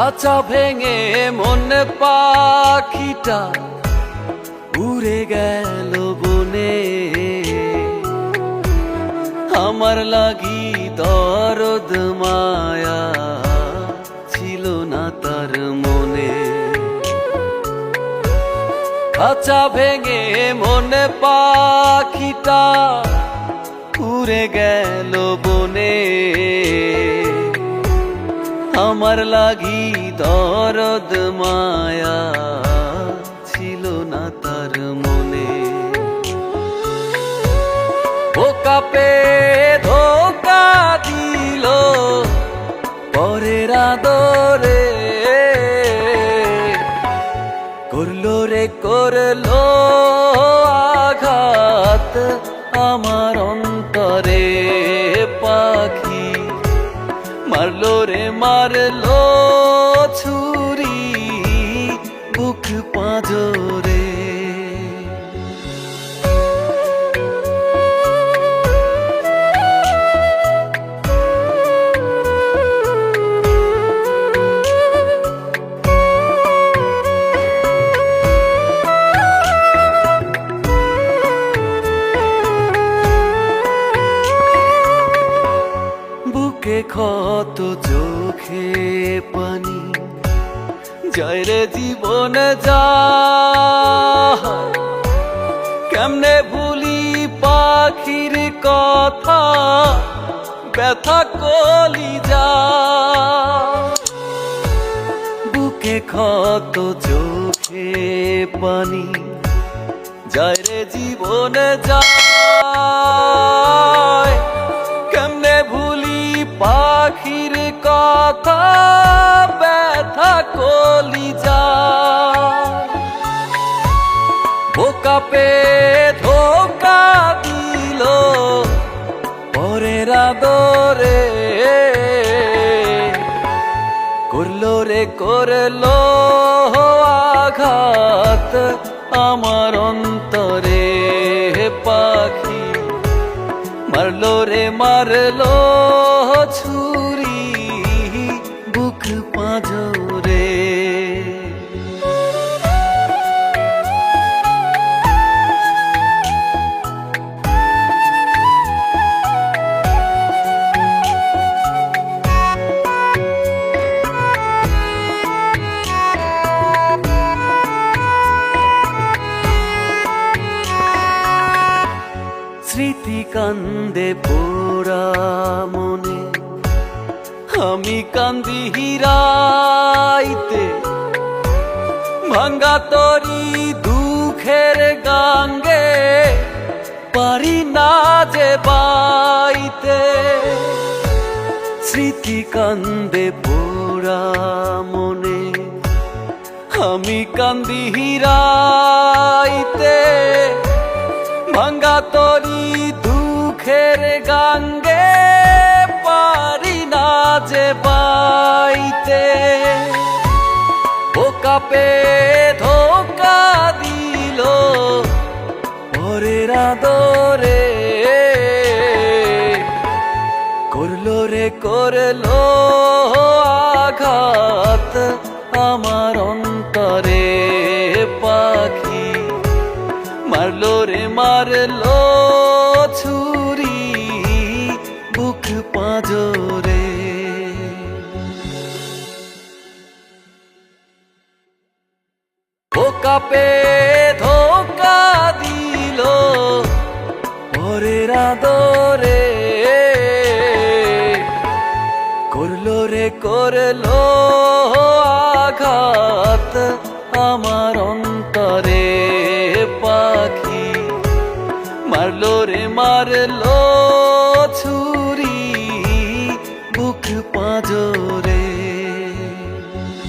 খাঁচা ভেঙে মন পাখিটা উড়ে গেল বনে। আমার লাগি দরদ মায়া ছিল না তার মনে। খাঁচা ভেঙে মন পাখিটা উড়ে গেল বনে। আমার লাগি দরদ মায়া ছিল না তার মনে। বোকা পে ধোকা দিল পরের আদরে। করল রে, করল আঘাত আমার মারলো রে মারলো ছুরি। বুক পাঁজরে ক্ষত চোখে পানি। জয় রে জীবন যা কেমনে ভুলি পাখির কথা। ব্যথা কলি যা বুকে ক্ষত চোখে পানি। জয় রে জীবন যায় পাখির কথা ব্যথা কলি যা। বোকা পে ধোকা দিল পরের আদরে। করল রে, করল আঘাত আমার অন্তরে। পাখি, মারলো রে, মারলো বুক পাঁজরে স্মৃতি কান্দে পোড়া মনে। আমি কান্দি হিরাইতে, ভাঙ্গা তরি দুঃখের গাঙ্গে পারি না যে বাইতে স্মৃতি কান্দে পোড়া মনে, আমি কান্দি হিরাইতে, ভাঙ্গা তরি দুঃখের গাঙ্গে যে বাইতে বোকা পে ধোকা দিল পরের আদরে। করল রে, করল আঘাত আমার অন্তরে পাখি। মারলো রে, মারলো ধোকা দিল পরেরা দরে করল রে, করল আঘাত আমার অন্তরে পাখি। মারলো রে, মারলো ছুরি, বুক পাজরে।